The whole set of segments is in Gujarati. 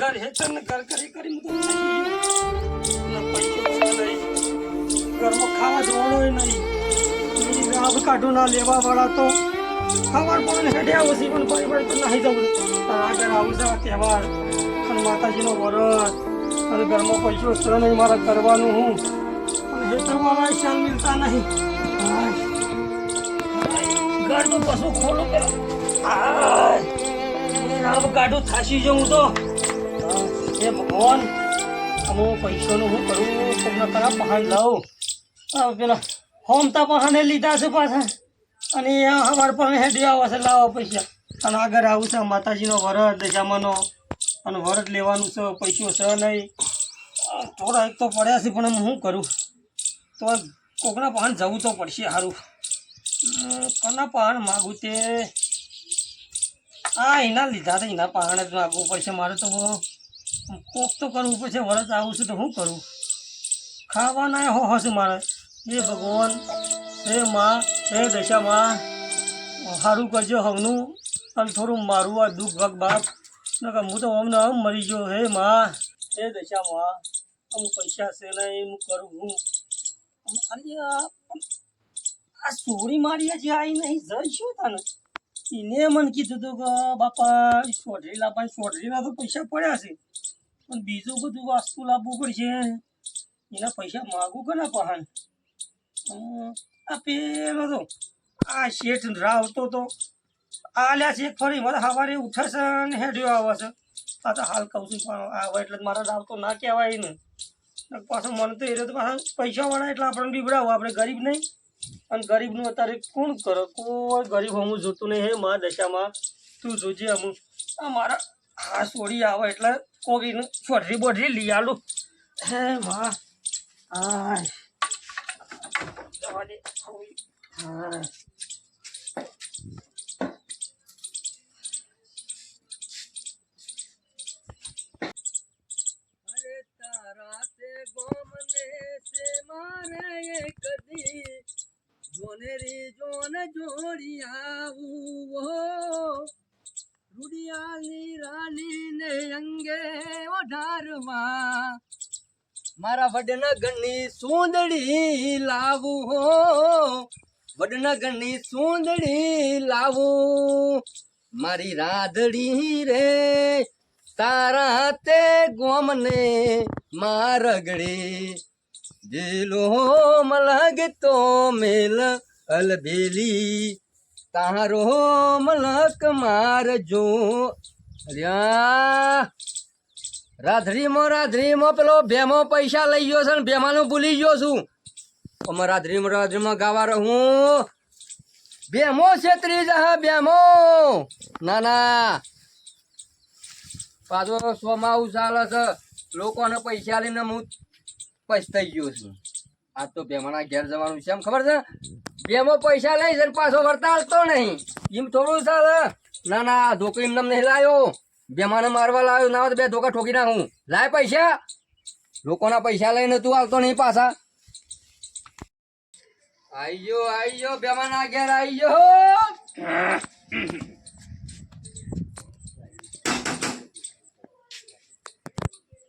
હે હેચન તન કર કરી મુ તો ઘરમાં ખાવા જવાનો નહીં. રાબ કાઢું ના લેવા વાળા તો ખબર પણ હેડ્યા ઓછી પણ પડી પડી તો નહીં જવું પણ આગળ આવું છે તહેવાર. અને માતાજીનો વરસ. અને ઘરમાં પૈસો છે નહીં, મારે કરવાનું હું. અને હેતરવાળા શાન મિલતા નહીં. ઘર તો પશુ ખોલું કે રાબ કાઢું થાશી જવું તો. એ ભગવાન. અમો પૈસાનું હું કરું? તમને કરા પહાડ લાવું. પેલા હોમતા પહાને લીધા છે પાછા. અને અમારે પણ હેડી આવે છે, લાવો પૈસા. અને આગળ આવું છે, માતાજીનો વરદ, જમાનો. અને વરદ લેવાનું છે, પૈસો છે નહીં. થોડા એક તો પડ્યા છે, પણ હું શું કરું? તો કોકના પહાણ જવું તો પડશે સારું કોના પહાણ માગું તે? આ એના લીધા તો એના પહાણ જ માગવું પડશે, મારે તો કોક તો કરવું પડશે, વરસ આવું છું તો શું કરું? ખાવાના હો હશે મારે. હે ભગવાન, હે માં, હે દશામાં સારું કરજો હમનું અને થોડું મારું આ દુઃખ ભગ બાપ. નકર હું તો હમને આમ મરી ગયો. હે માં, હે દશામાં, અમુક પૈસા છે નહીં, હું કરું હું? અરે આ સોરી મારી જે આવી નહીં, જઈ શું તને? એને મને કીધું હતું કે, બાપા સોઢરી લાવવા સોઢરીના તો પૈસા પડ્યા છે. પણ બીજું બધું વસ્તુ લાવવું પડશે. એના પૈસા માગું કે ના પહાણ આ પેલો તો, આ શેઠ રાવતો તો આલ્યા છે ફરી, મારે સવારે ઉઠે છે ને હેડ્યો આવે છે. આ તો હાલ કહું છું, પણ આવે એટલે મારા રાવતો ના કહેવાય ને. પાછો મને તો એ તો પાછા પૈસાવાળા એટલે આપણે બીવડાવો, આપણે ગરીબ નહીં. અને ગરીબનું અત્યારે કોણ કરો? કોઈ ગરીબ અમુક જોતું નહીં હે, મા દશામાં. તું જોજે અમુક આ મારા હા છોડી આવે એટલે કોકીને છોડરી બોડરી લઈ આલું. હે મા હવે. હા. અરે ગોમને છે મારે કદી જોનેરી જોન જોડી આવું હો રૂડિયાની રાની અંગે ઓઢારવા મારા વડનગરની સુંદડી લાવું હો વડનગરની સુંદડી લાવું મારી રાધડી રે તારા તે ગોમને મારગડે દિલો મલગ તો મેલ અલબેલી તારો મલક મારજો. રાધરીમાં રાધરીમાં, પેલો ભેમો પૈસા લઈ ગયો છે ને ભેમાનું ભૂલી ગયો છું. અમારા રાધરીમાં રાધરીમાં ગાવા રહું. ભેમો છેતરી જા ભેમો. ના ના. પાછો સોમાવું ચાલે છે. લોકોને પૈસા લઈને હું પછતાઈ ગયો છું. આ તો ભેમાના ઘેર જવાનું છે. એમ ખબર છે? બેમો પૈસા લઈ છે પાછો વર્તા હાલતો નહીં. એમ થોડું ચાલે ના ના ધોકો એમને નહીં લાયો. બેમાને મારવા લાવ્યો ના તો બે ધોકા ઠોકી નાખું. લાય પૈસા. લોકોના પૈસા લઈને તું હાલતો નહીં પાછા. આઈ ગયો આઈ ગયો બેમાના ઘેર આઈ ગયો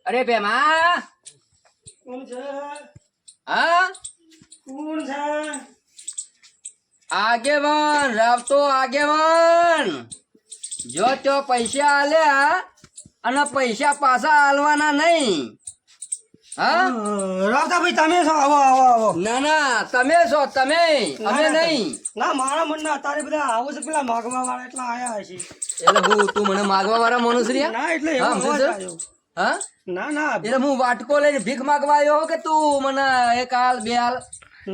અરે બેમા કોણ છે? હા? કોણ છે? આગેવાન રાવતો આગેવાન. જો તો પૈસા આલ્યા અને પૈસા પાછા આલવાના નહીં. હા? રાવતાભાઈ તમે છો? આવો આવો આવો. ના ના તમે છો તમે. અમે નહીં. ના મારા મનના અત્યારે બધા આવું છે. પેલા માગવા વાળા એટલા આયા છે એટલે હું તું મને માગવા વાળા મનુષ્ય ના એટલે હા, ના ના એટલે હું વાટકો લઈને ભીખ માગવા આવ્યો કે તું મને એક હાલ બે હાલ?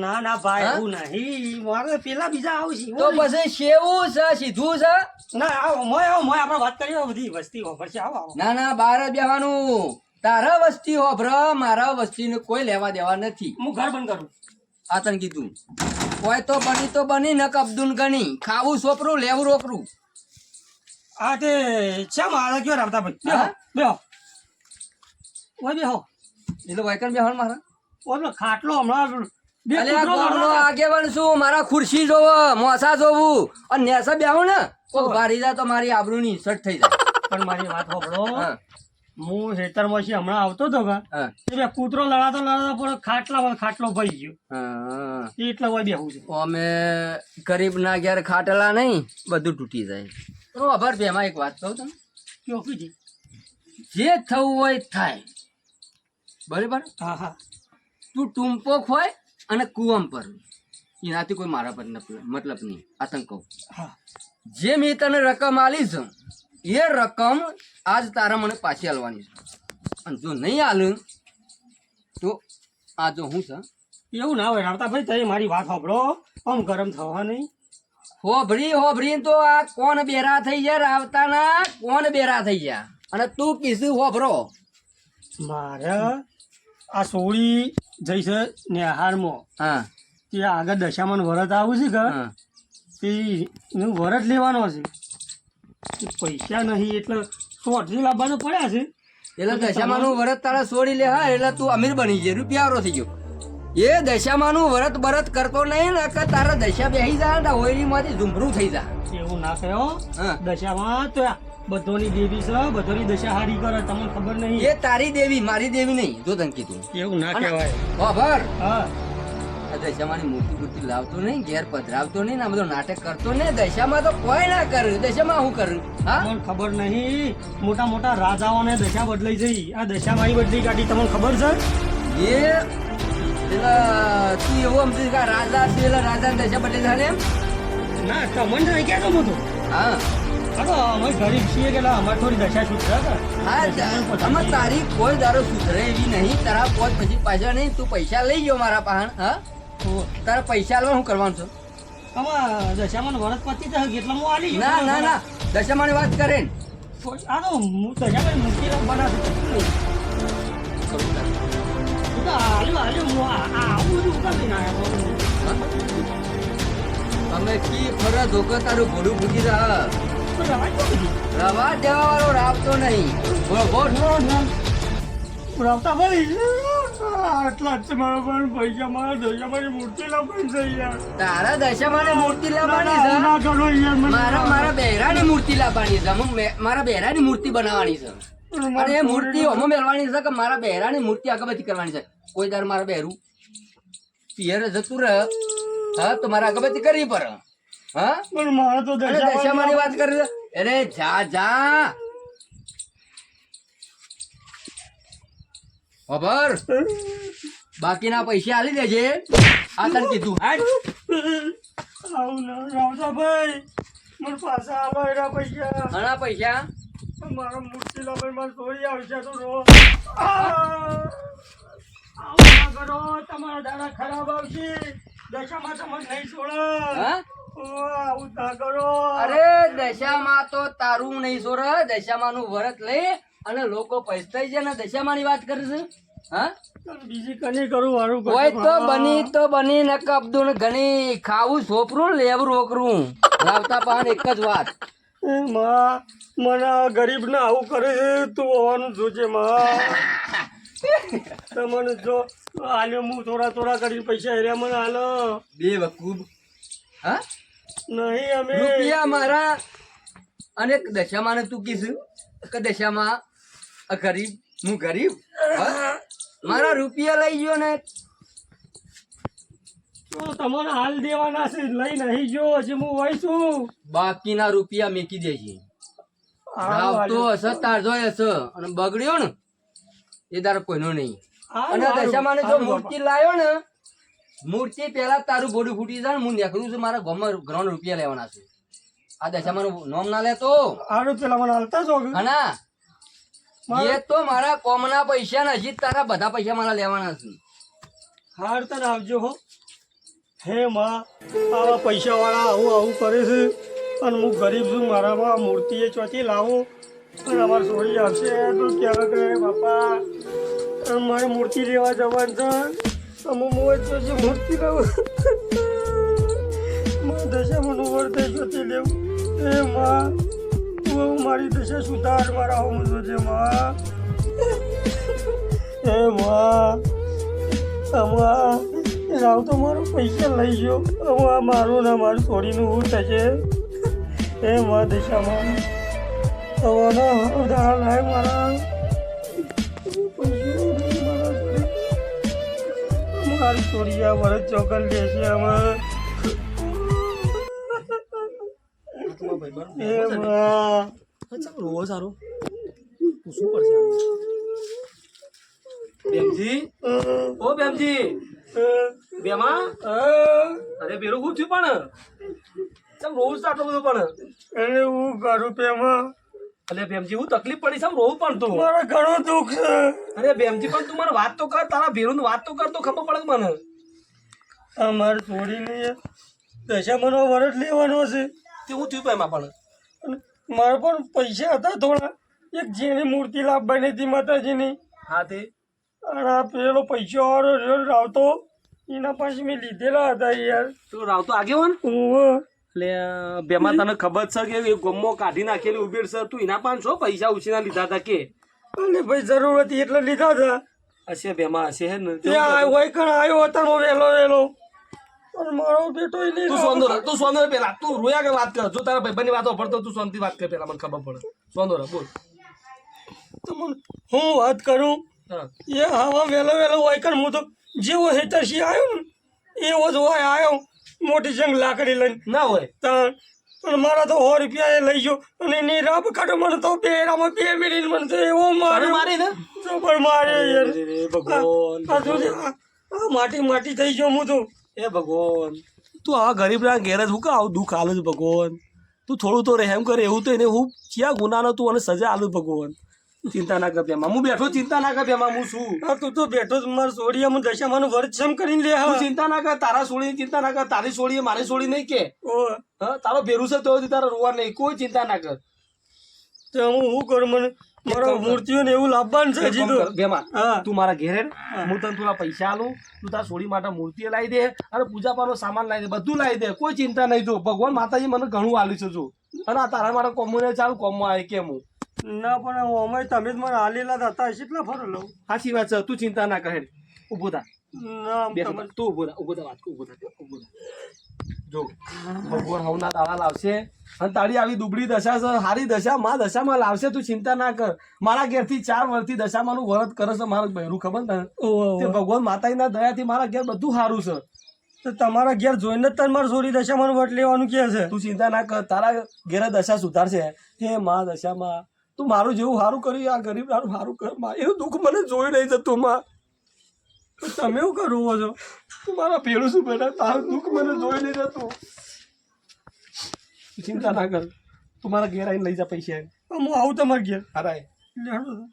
ના ના ભાઈ એવું નહીં. મારે પેલા બીજા આવશે તો પછી શેવું છે સીધું છે? ના આવો મોય આવો મોય આપણે વાત કરીએ બધી વસ્તી વાપરશે આવો આવો. ના ના બહાર બેવાનું તારા વસ્તી હોભર મારા વસ્તીને કોઈ લેવા દેવા નથી. હું ઘર બંધ કરું. આ તને કીધું. કોઈ તો બની તો બની ન કબદુન ગણી ખાવું સોપરું લેવું રોકરું આ તે શા મારે કયો રાવતાભાઈ? બેહો હા? બેહો. ઓય બેહો. એટલે વાયકણ બેહણ મારા. ઓય ખાટલો હમણાં. આગેવાન છું મારા ખુરશી જોવો મોસા જોવું. અને નેસા બેહું ને કોક ભારી જાય તો મારી આબરૂની ઇન્સર્ટ થઈ જાય. પણ મારી વાત સાંભળો હું. હું હેતરમાંથી હમણાં આવતો હતો કા કૂતરો લડાતો લડાતો પણ ખાટલામાં ખાટલો ભાઈ ગયો. એટલે હોય બેહું છે. અમે ગરીબ ના ઘેર ખાટેલા નહીં બધું તૂટી જાય. તો આભાર બેમાં એક વાત કહું તમે જે થવું હોય થાય. બરાબર? હા હા. તું ટૂંપો હોય અને કુવમ પર. એનાથી કોઈ મારા પર મતલબ નહીં. આતંક કહું. હા. જે મેં તને રકમ આલી છે એ રકમ આજ તારા મને પાછી આલવાની છે. અને જો નહીં આલું તો આ જો હું છે? એવું ના હોય રાવતા ભાઈ તમે મારી વાત સાંભળો. આમ ગરમ થવા નહીં. હોભરી હોભરી તો આ કોણ બેરા થઈ ગયા રાવતાના? કોણ બેરા થઈ ગયા? અને તું કીધું હોભરો. મારે આ સોળી જઈ છે નેહારમાં હા. તે આગળ દશામાં વરત આવું છે કે તે એનું વરત લેવાનો છે. પૈસા નહીં એટલે સોટરી લાવવાનું પડ્યા છે. એટલે દશામાનું વ્રત તારા છોડી લે હા એટલે તું અમીર બની જાય રૂપિયારો થઈ ગયો. એ દશામાનું વ્રત બરત કરતો નહીં ને કે તારા દશા બેસી જાય ને હોયરી માંથી ઝુમરું થઈ જાય એવું ના કહ્યો હા. દશામાં તો બધોની દેવી છે બધોની દશા હારી કરે તમને ખબર નહીં. એ તારી દેવી મારી દેવી નહીં જો તને કીધું એવું ના કહેવાય. ખબર હા. દશામાંની મૂર્તિ મૂર્તિ લાવતો નહીં ઘેર પધરાવતો નહીં આ બધું નાટક કરતો નહીં દશામાં તો કોઈ ના કર્યું. દશામાં હું કરું? હા? તમને ખબર નહીં મોટા મોટા રાજાઓને દશા બદલાઈ જઈ આ દશા મારી બદલી કાઢી તમને ખબર છે? એ પેલા તું એવું સમજી કે રાજા છે એટલે રાજા દશા બદલી થાય એમ? ના તમને નહીં કહેતો બધું. હા. અમે ગરીબ છીએ કે અમારે થોડી દશા સુધરે હા અમે તારી કોઈ દારો સુધરે એવી નહીં. તારા પોત પછી પાછા નહીં તું પૈસા લઈ ગયો મારા પાસે હા? તારા પૈસા લેવા શું કરવાનું છું? આમાં દશામાં વરસ પતી જાય કેટલા હું આલી ના ના ના દશામાની વાત કરે ને. હું દશામાં આવું બધું ઉતારી નાખ્યા તમે કી ફરજ ધોકો તારું ઘોડું ફૂટી રહ્યા. રવા દેવા વાળો રાવતો નહીં. બોલો બોલ. રાવતા ભાઈ આટલા જ મારા પણ પૈસા મારા દશામાની મૂર્તિ લાવવાની છે યાર. તારા દશામાની મૂર્તિ લાવવાની ના, ના, કરો યાર મારા મારા બહેરાની મૂર્તિ લાવવાની છે. મારા બહેરાની મૂર્તિ બનાવવાની છે. અને એ મૂર્તિ હોમો મેળવાની છે કે મારા બહેરાની મૂર્તિ અગરબત્તી કરવાની છે. કોઈ દર મારા બહેરું પિયર જતું રહે હા તો આગળ અગરબત્તી કરવી પડે. હા? પણ મારે તો દશામાની દશામાની વાત કરી અરે જા જા. ખબર બાકીના પૈસા આલી દેજે. આ તને કીધું. હાટ. આવું ના રાવતા ભાઈ મને પાછા આલો એના પૈસા. ઘણા પૈસા? મારા મૂર્તિ મારે સોરી આવશે તો રો આવું ના કરો તમારા દાડા ખરાબ આવશે. દશામાં તમને નહીં છોડે હા? અરે દશામાં તો તારું નહીં સોર દશામાં નું વરત લઈ અને લોકો પૈસાઈ છે ને દશામાં ની વાત કરે છે હા? બીજી કની કરું વારું કરું. હોય તો બની તો બની ને કબદું ઘણી ખાવું સોપરું ને લેવું રોકરું લાવતા પાન એક જ વાત. માં મને ગરીબ ને આવું કરે છે તું હોવાનું જોજે માં. તમને જો આલ્યો હું થોડા થોડા કરીને પૈસા હેર્યા મને આલો બે વકૂબ. હા? નહીં અમે. રૂપિયા મારા અને દશામાં તું કીધું કે દશામાં ગરીબ હું ગરીબ? મારા રૂપિયા લઈ ગયો ને. તો તમને હાલ દેવાના છે લઈ નહીં જો હજી હું હોય છું. બાકીના રૂપિયા મેકી દેજે. આવતો. હશે તારજો હશે. અને બગડ્યો ને એ તારો કોઈનો નહીં. અને દશામાં જો મૂર્તિ લાવ્યો ને મૂર્તિ પહેલા તારું બોડું ફૂટી જાય હું નીકળું છું મારા ગામમાં ગ્રાઉન્ડ રૂપિયા લેવાના છે. આ દશામાં નોમ ના લેતો. હારું પેલા મને હાલતા છો? હના એ તો મારા કોમના પૈસા ને હજી તારા બધા પૈસા મારા લેવાના છે. હાર તને આવજો હો. હે માં આવા પૈસા વાળા આવું આવું કરે છે. અને હું ગરીબ છું મારામાં મૂર્તિએ ચોથી લાવું. પણ અમારે સોળી આવશે. તો કરે બાપા? મારે મૂર્તિ લેવા જવાનું છે. અમે મોજ તો જે મૂર્તિ લાવું માં દશામાં નું વર્તે જોતી લેવું એ માં, તું મારી દશા સુધાર મારા હોમ જોજે માં. હે માં એ રાવ તો મારો પૈસા લઈ ગયો. હવે આ મારું ને મારું છોડીનું હું થશે. એ મા દિશામાં. હવે દાડા લાય મારા. મારી આ વરસ ચોકન લેશે રોવો સારો પૂછવું પડશે. બેમજી? ઓ બેમજી. બેમા? અરે બેરું શું છું પણ? ચમ રોવું આટલું બધું પણ? અરે હું કરું પેમાં અલે બેમજી હું તકલીફ પડી છે રોવું પણ તું. મારે ઘણું દુઃખ છે. અરે બેમજી પણ તું મને વાત તો કર તારા ભેરું વાત તો કર તો ખબર પડે મને. આ મારે છોડીને દશામાનો વરસ લેવાનો છે. તે હું થયું એમાં પણ. મારા પણ પૈસા હતા થોડા. એક જેની મૂર્તિ લાવવાની હતી માતાજીની. હા તે. અને આ પેલો પૈસા વાળો રહ્યો રાવતો એના પાસે મેં લીધેલા હતા યાર. તું રાવતો આગેવાન? ઓવે. એટલે બેમાં તને ખબર છે કે ગમો કાઢી નાખેલી ઉભેર છે? તું એના પાંચસો પૈસા ઉછીના લીધા હતા કે? અને ભાઈ જરૂર હતી એટલે લીધા હતા હશે બેમાં હશે હે ને? તે હોય કણ આવ્યો હતો વહેલો વહેલો. મારો બેટો તું સોંદો તું સોંદો પેલા તું રોયા કે વાત કર? જો તારા ભાઈબંધની વાતો પડતો તું શાંતિ વાત કર પેલા મને ખબર પડે. સોંદો બોલ. હું વાત કરું? એ હવા વહેલો વહેલો હોય કણ હું તો જેવો હેતરસી આવ્યો ને એવો જ હોય આવ્યો. મોટી જંગ લાકડી લઈને. ના હોય. ત્રણ અને મારા તો સો રૂપિયા એ લઈ ગયો. અને એની રાબ કાઢો મને તો બે રામાં બે મિનિટ મને તો એવો મારે મારે ને? પણ મારે ભગવાન. આ માટી માટી થઈ ગયો હું તો. એ ભગવાન. તું આ ગરીબના ઘેર જ હું કા આવું દુઃખ આલું જ ભગવાન? તું થોડું તો રહેમ કરે એવું તો એને હું ક્યાં ગુનાનો તું અને સજા આલું ભગવાન? ચિંતા ના કર બેમાં હું બેઠો ચિંતા ના કર બેમાં હું છું. તું તો બેઠો જ મારા સોડિયામાં દશામાનું વર્ચમ કરીને લે હા ચિંતા ના કર તારા સોડી ચિંતા ના કર તારી સોડીએ મારી છોડી નહીં કે. ઓ. હા તારો ભેરું છે તો તારા રોવા નહીં કોઈ ચિંતા ના કર. તો હું શું કરું મને મારા મૂર્તિઓ ને એવું લાવવાનું છે એક હજી કામ તો. કર, બેમાં તું મારા ઘેરે હું. તને થોડા પૈસા આલું તું તારા છોડી માટે મૂર્તિ લાવી દે અને પૂજા પાનો સામાન લાવી દે બધું લાવી દે કોઈ ચિંતા નહીં જો. ભગવાન માતાજી મને ઘણું આલ્યું છે જો. અને આ તારા માટે કોમુને ચાલુ કોમમાં આવે કેમ હું? ના પણ અમે તમે જ મને હાલેલા હતા કેટલા ફરો લઉં? સાચી વાત છે તું ચિંતા ના કરે ઊભો થા. ના બે તમે તું ઊભો થા ઊભો થા વાત ઊભો થા ઊભો થા જો ભગવાન હવના દાડા લાવશે. અને તારી આવી દુબળી દશા છે હારી દશા માં દશામાં લાવશે તું ચિંતા ના કર. મારા ઘેરથી ચાર વર્ષથી દશામાંનું વ્રત કરે છે મારું બહેરું ખબર ને? ભગવાન માતાજીના દયાથી મારા ઘેર બધું સારું છે. તો તમારા ઘેર જોઈને જ તાર મારે સોરી દશામાં વટ લેવાનું કે છે. તું ચિંતા ના કર તારા ઘેર દશા સુધારશે. હે મા દશામાં તું મારું જેવું સારું કરી, આ ગરીબ સારું સારું કર, માં એવું દુઃખ મને જોઈ નહીં જતું, માં. તમે શું કરવો છો? તું મારા ભેળું શું બેટા? તારું દુઃખ મને જોઈ નહીં જતું. ચિંતા ના કર. તું મારા ઘેર આવીને લઈ જા પૈસા. હું આવું તમારા ઘેર. હારાય લેડો તો.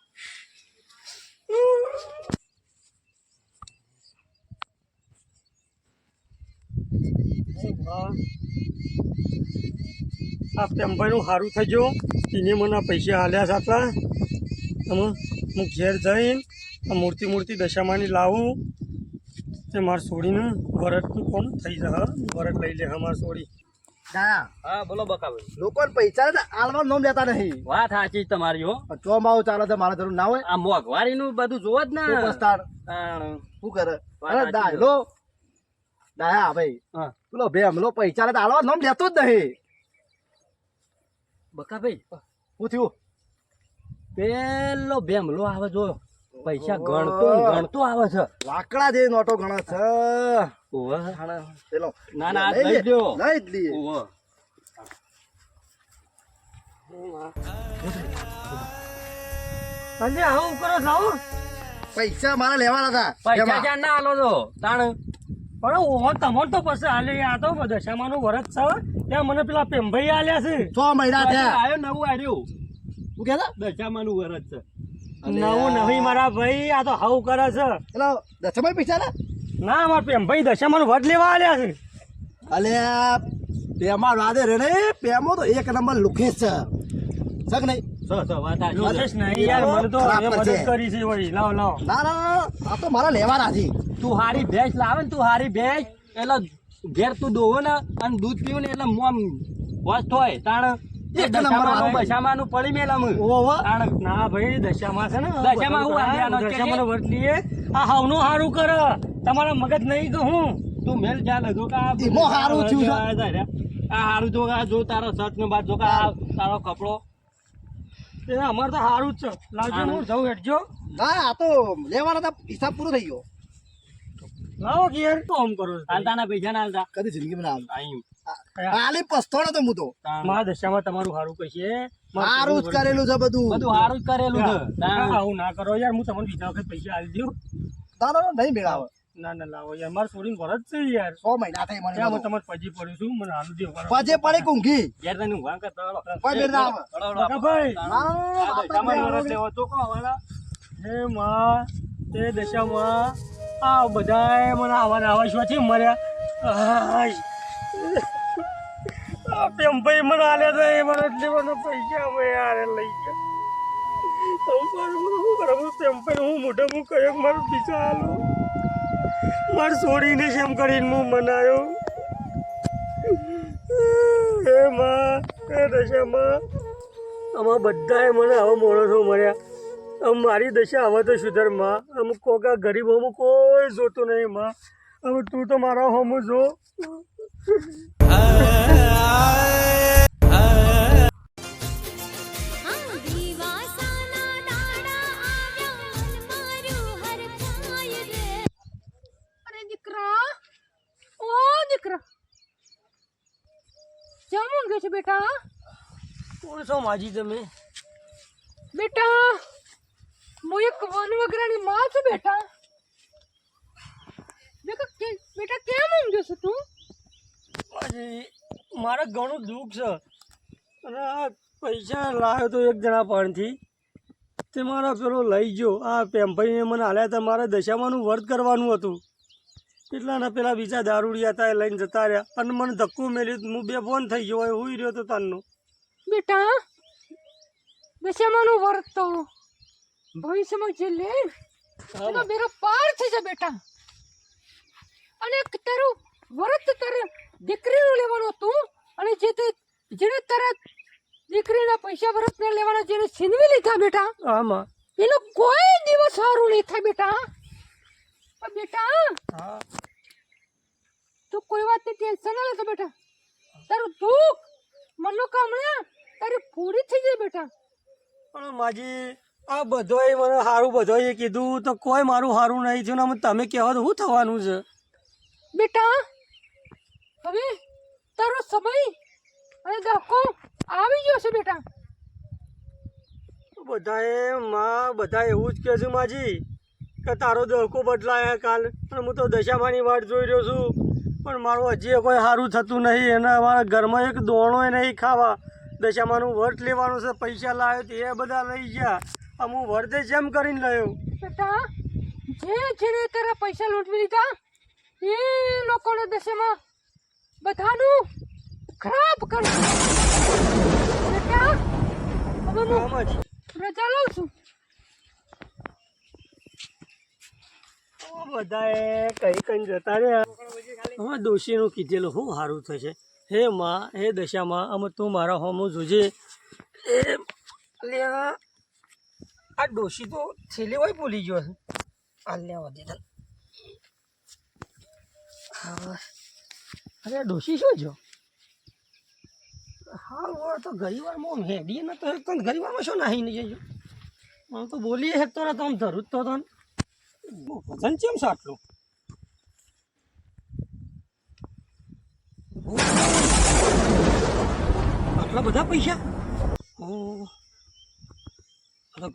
આ પેમ્ભાઈનું સારું થઈ ગયું. એને મને પૈસા હાલ્યા આટલા તમે હું ઘેર જઈને આ મૂર્તિ મૂર્તિ દશામાની લાવું. તે મારે છોડીને વરતનું કોણ થઈ જશે વરત લઈ લે મારે છોડી. હા બોલો બકાભાઈ. લોકોને પૈસા ને આલવાનું લેતા નહીં વાત સાચી તમારી હો. ચોમાવું ચાલે તો મારા જરૂર ના હોય? આ મોંઘવારી નું બધું જોવો જ ને. શું કરે? અરે દાયલો દાયા ભાઈ. હા. પેલો ભેમલો પૈસા ને આલવા નામ લેતો જ નહીં. બકાભાઈ શું થયું? પેલો બેમલો આવે જો. પૈસા ગણતો ગણતો આવે છે. લાકડા જે નોટો ગણે છે. પેલો. ના ના લઈ જો લઈ જ લઈએ. અને આવું કરો છો? પૈસા મારા લેવાના હતા. પૈસા ક્યાં ના આલો તો તાણ. પણ ઓહો તમારે તો પછી હાલે આ તો દશામાનું વરસ છે. ત્યાં મને પેલા પેમ્ભાઈ આલ્યા છે. છ મહિના થયા. આવ્યો નવું આવ્યું શું કહેતા? દશામાનું વરસ છે. નવું નહીં મારા ભાઈ આ તો હાવ કરે છે. પેલો દશામાં પૈસા ને ના મારા પેમ્ભાઈ દશામાનું વટ લેવા આલ્યા છે. અલે પેમા રાધે રે ને પેમો તો એક નંબર લુખેશ છે. સક નહીં? સો સો વાત સાચી છે. લોકેશ નહીં યાર મને તો ખરાબ હવે મદદ કરશે. કરી છે વળી લાવ લાવ ના ના ના, આ તો મારા લેવાના છે તું હારી ભેંસ લાવે ને તું હારી ભેંસ એટલે ઘેર તું દોવો ને અને દૂધ પીવું ને એટલે મોમ વસ્ત હોય તાણ એક નંબર આવે. બસામાનું પડી મેલા હું ના ભાઈ દશામાં છે ને દશામાં હું આલ્યાનો છે કે? દશામાનું વટ લઈએ આ હાવનું હારું કર તમારા મગજ નહીં તો હું તું મેલ ચાલે જો કે હારું થયું આ. હારું જો જો તારો શર્ટ નો બાદ જો કે તારો કપડો એ અમારે તો સારું જ છે. લાવજો હું જઉં હેઠજો. ના આ તો લેવાના હતા હિસાબ પૂરો થઈ ગયો. લાવો તો આમ કરો હાલતાના પૈસા ના હાલતા કદી જિંદગીમાં ના આવ્યું આયું આલી પસ્તાણો તો હું તો. મારા દશામાં તમારું સારું કહીએ સારું જ કરેલું છે બધું. બધું સારું જ કરેલું છે. આવું ના કરો યાર હું તમને બીજા વખત પૈસા આપી દઉં. તારો નહીં મેળાવે. ના ના લાવો યાર. મારે છોડીને ઘર જ છે યાર. સો મહિના થઈ મને ત્યાં હું તમારે પજી પડ્યું છું? મને હાલ દેવું પજે પડે કુંઘી યાર તને ઊંઘવા કરતા હળો. કોઈ બેર ના આવે. ભાઈ. તમારે વરસ લેવો તો કો વાળા હે માં તે દશામાં આ બધાય મને આવા આવા શું છે મર્યા આય. ભાઈ મને આલ્યા તો એ મને લેવાનો પૈસા અમે યાર લઈ ગયા હું કરું હું કરું હું પેમભાઈ હું મોઢે હું કયો મારું બીજા હાલું મારે છોડીને છે કરીને હું મનાયો. એ માં, એ દશામાં આમાં બધાએ મને આવા માણસો મળ્યા આમ મારી દશા આવા તો સુધરમાં અમુક કોકા ગરીબ અમુક કોઈ જોતું નહીં માં. હવે તું તો મારા હોમું જો. ઊંઘે છે બેટા? કોણ છો માજી તમે? બેટા હું એક વન વગરાની માં છું બેટા. બેટા કેમ ઊંઘો છો તું? મારે ઘણું દુઃખ છે. અને આ પૈસા લાવ્યો તો એક જણા પાણીથી તે મારા પેલો લઈ ગયો. આ પેમ્પઈને મને હાલ્યા હતા. મારે દશામાનું વર્ત કરવાનું હતું. એટલાના પેલા બીજા દારૂડિયા હતા એ લઈને જતા રહ્યા. અને મને ધક્કો મેલ્યું હું બે ફોન થઈ ગયો હોય હુઈ રહ્યો તો તારનો બેટા બેસેમાનું વર્ત ભવિષ્યમાં જે લે એનો બેરો પાર થઈ જાય બેટા. અને તારું વર્ત તારે દીકરીનું લેવાનું હતું અને જે તે જેને તારા દીકરીના પૈસા વરતને લેવાના જેને છીનવી લીધા બેટા આમાં. એનો કોઈ દિવસ સારું નહીં થાય બેટા. પણ બેટા! હા. તું કોઈ વાતની ટેન્શન ના લેતો બેટા. તારું દુઃખ! મનોકામના તારી પૂરી થઈ જાય બેટા. પણ માજી આ બધોય મને સારું બધોય કીધું તો કોઈ મારું સારું નહીં થયું ને તમે કહેવા તો શું થવાનું છે? બેટા હવે તારો સમય અને ધક્કો આવી ગયો છે બેટા. બધાએ માં બધા એવું જ કહે છે માજી. કે તારો દહકો બદલાયા કાલ. પણ હું તો દશામાની વાટ જોઈ રહ્યો છું. પણ મારું હજી કોઈ સારું થતું નહીં. અને અમારા ઘરમાં એક દોણોય નહીં ખાવા. દશામાનું વર્ત લેવાનું છે પૈસા લાવ્યો તે એ બધા લઈ ગયા. આમ હું વર્તે જેમ કરીને લાવ્યો જે જે ને તારા પૈસા લૂંટવી લીધા એ લોકોને દશામાં બધાનું ખરાબ કરી બેટા હવે હું રજા લઉં છું. બધાએ કઈ કઈ જતા રહ્યા. હા ડોશીનું કીધેલું શું સારું થશે. હે માં, હે દશામાં અમે તું મારા હોમો જોજે. એ લ્યા આ ડોશી તો છેલ્લે હોય ભૂલી ગયો. છે આ લેવા દીધા હા. અરે, આ ડોશી શું જો હા વળ તો ગરીવારમાં હેડીએ ને તો ગરીવારમાં શું નાહી નહીં જજો આમ તો બોલીએ હેકતો ને તો આમ ધરું જ તો તને. વજન કેમ છે આટલું? આટલા બધા પૈસા?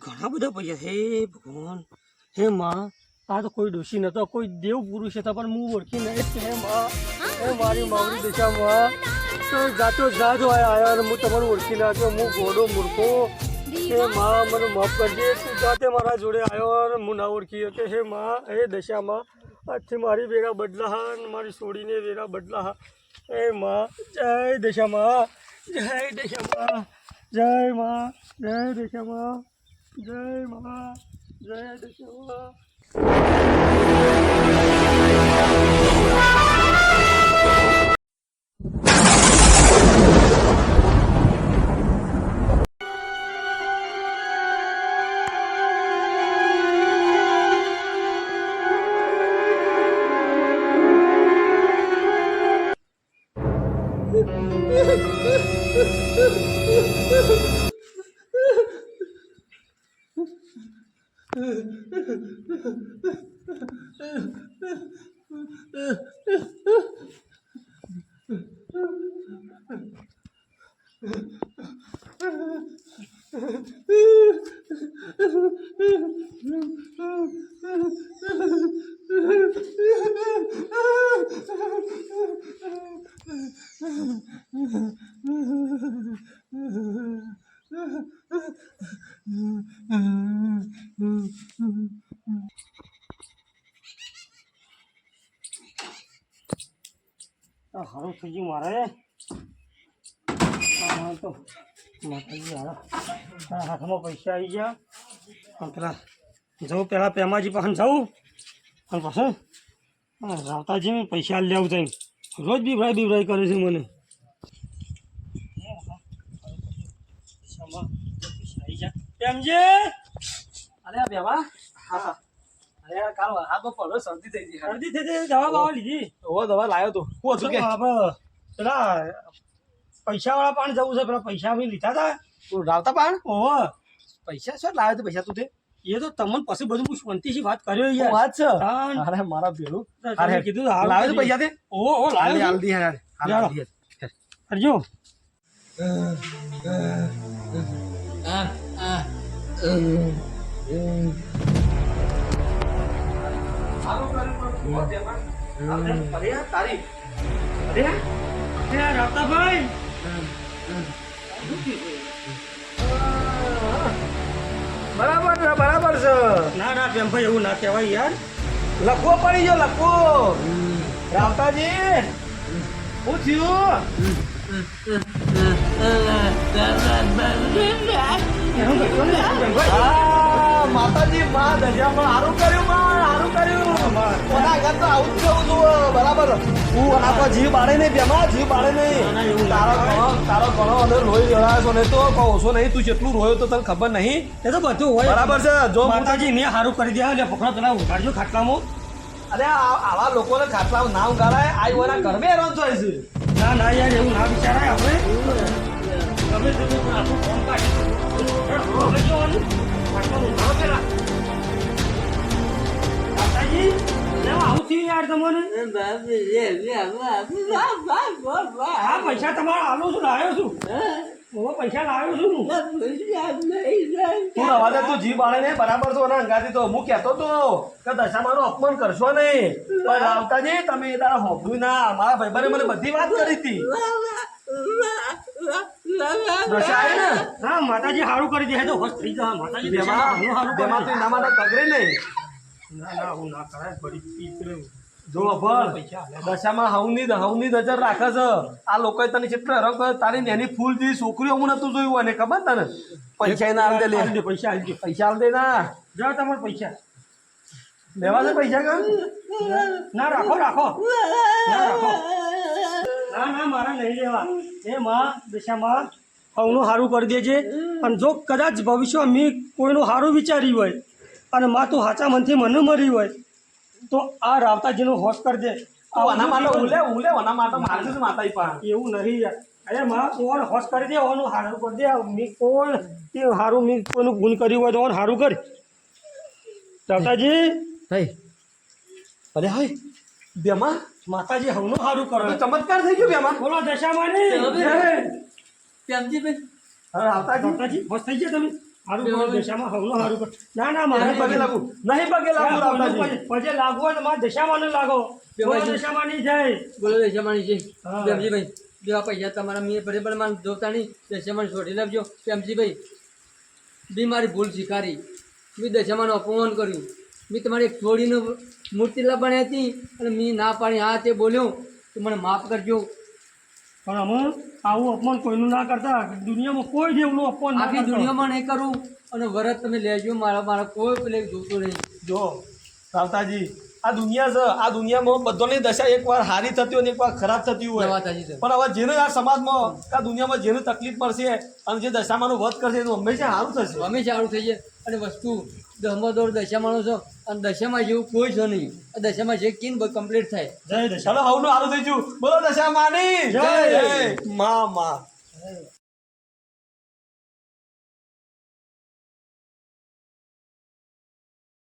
ઘણા બધા પૈસા. હે ભગવાન હે માં આ તો કોઈ ડોશી નતો કોઈ દેવ પુરુષ હતા પણ હું ઓળખી નહીં. હે માં હે મારી માવડી દિશામાં. તો જાતો જાત હોય આયા અને હું તમને ઓળખી નાખ્યો. હું ઘોડો મૂર્ખો. હે માં, મને માફ કરજે, તું જાતે મારા જોડે આવ્યો અને હું ના ઓળખી કે હે માં હે દશામાં આજથી મારી વેરા બદલા હા અને મારી છોડીને વેરા બદલા હા. હે માં, જય દશામાં જય દશામાં, જય માં, જય દશામાં, જય માં, જય દશામાં. મારે. તો હાથમાં પૈસા આવી ગયા. પેલા જવું પેલા પેમાજી પાસે જવું અને પાછું રાવતાજી પૈસા લેવું જઈને રોજ બીભરાય બીભરાય કરે છે મને. પેમજી અરે બેવા. હા. અરે કાલ આ તો શરદી થઈ ગઈ. શરદી થઈ ગઈ, દવા બવા લીધી. ઓ દવા લાવ્યો તો. હું હતું કે? આપણે પેલા પૈસા વાળા પણ જવું છે પેલા પૈસા અમે લીધા હતા તું રાવતા પાણ ઓહો. પૈસા શું લાવ્યો તો પૈસા તું તે? એ તો તમને પછી બધું હું શાંતિથી વાત કર્યો યાર. વાત છે. અરે મારા ભેળું. અરે કીધું લાવે લાવ્યો તો પૈસા તે? ઓ ઓ લાવ્યો હાલ છું. દી હાલ. કરજો અરે તારી. અરે અરે રાવતાભાઈ બરાબર છે બરાબર છે. ના ના પેમભાઈ એવું ના કહેવાય યાર. લખવો પડી ગયો લખવો. રાવતાજી. શું થયું? ને માતાજી માં દરિયામાં હારું કર્યું માં હારું કર્યું. ઓના ઘર તો આવું જ થવું છું બરાબર. તું ઓના પર જીવ બાળે નહીં બેમાં જીવ બાળે ના, ના, નહીં. તારો ના ઘણો તારો ઘણો અંદર લોહી રેડાયો છો નહીં તો કહો છો નહીં તું જેટલું રોયો તો તને ખબર નહીં. એ તો બધું હોય. બરાબર છે જો માતાજી મેં સારું કરી દે એટલે પકડો તને ઉઘાડજો ખાટલામાં. અરે આવા લોકોને ખાટલામાં ના ઉઘાડાય આ ઓના ઘર બે હેરાન થાય છે. ના ના યાર એવું ના વિચારાય આપણે. તમે તમે પણ આપણું ફોન કાઢી હા પૈસા તમારા આલો છું લાવ્યો છું. હું પૈસા લાવ્યો છું તું રવા દે, તું જીભ બાળે ને, બરાબર છો એના અંગાથી તો. હું કહેતો તો કે દશામાનું અપમાન કરશો નહીં. પણ રાવતાજી, તમે તારા હોભળ્યું ના. મારા ભાઈબંધે મને બધી વાત કરી હતી. ને? હા માતાજી સારું કરી દે. તો હોશ થઈ જાય માતાજી બેમાં ઘણું સારું બેમાં તો ના માતા કગરે નહીં. ના ના હું ના કરાય. ફરી પીતરે જો ભલ દશામાં હવની હવની નજર રાખે છે. આ લોકોએ તને તારી નેની ફૂલ જેવી છોકરીઓ હું નતું જોયું અને ખબર તને? પૈસા ના આલ દે લે. પૈસા આલ દે. પૈસા આલ દે ના. જાઓ તમારે પૈસા. લેવા છે પૈસા કાં? ના રાખો રાખો. ના રાખો. ના ના મારા નહીં લેવા. એ માં દશામાં હવનું સારું કરી દેજે. અને જો કદાચ ભવિષ્યમાં મેં કોઈનું સારું વિચાર્યું હોય અને માં તું સાચા મનથી મને મરી હોય તો આ રાવતાજીનું હોશ કરી દે. તું આના માટે હું લે હું લે આના માટે માતાજી પાસે એવું નહીં યાર. અરે માં કોણ હોશ કરી દે ઓનું સારું કરી દે. મેં કોણ તે સારું મેં કોઈનું ગુણ કર્યું હોય તો ઓન સારું કર. રાવતાજી? અરે હઈ બેમાં માતાજી હવનું સારું કરો. ચમત્કાર થઈ ગયો બેમાં બોલો દશામાં હવે આવતાજી. માતાજી બસ થઈ ગયા તમે? સારું કરો દશામાં હવનું સારું કરો. ના ના મારે પગે લાગુ નહીં પગે દશામાં લાગો. બોલો દશામાં નહીં જાય. બોલો. પ્રેમજીભાઈ જેવા પૈસા તમારા મેં ભરે ભલે મારે જોતા નહીં. છોડી લાવજો પ્રેમજીભાઈ બી મારી ભૂલ સ્વીકારી મેં દશામાનું અપમાન કર્યું. મેં તમારી એક છોડીને મૂર્તિ લાવવાની હતી અને મેં ના પાડી હા તે બોલ્યો તો મને માફ કરજો. પણ અમે આવું અપમાન કોઈનું ના કરતા. દુનિયામાં કોઈ જેવનું અપમાન આખી દુનિયામાં નહીં કરું. અને વરત તમે લેજો મારા મારા કોઈ પેલે જોતો નહીં. જો રાવતાજી આ દુનિયા છે આ દુનિયામાં બધાની દશા એકવાર હારી થતી હોય ને એકવાર ખરાબ થતી હોય. પણ હવે જેને આ સમાજમાં આ દુનિયામાં જેને તકલીફ પડશે અને જે દશામાંનું વધ કરશે એનું હંમેશા સારું થશે. હંમેશા સારું થઈ જાય. અને વસ્તુ દહમાં દશા માણો છો અને દશામાં જેવું કોઈ છે નહીં. આ દશામાં જે કિન કમ્પ્લીટ થાય. જય દશા ચાલો હવનું સારું થઈ ગયું. બોલો દશા માની જય. જય. મા મા.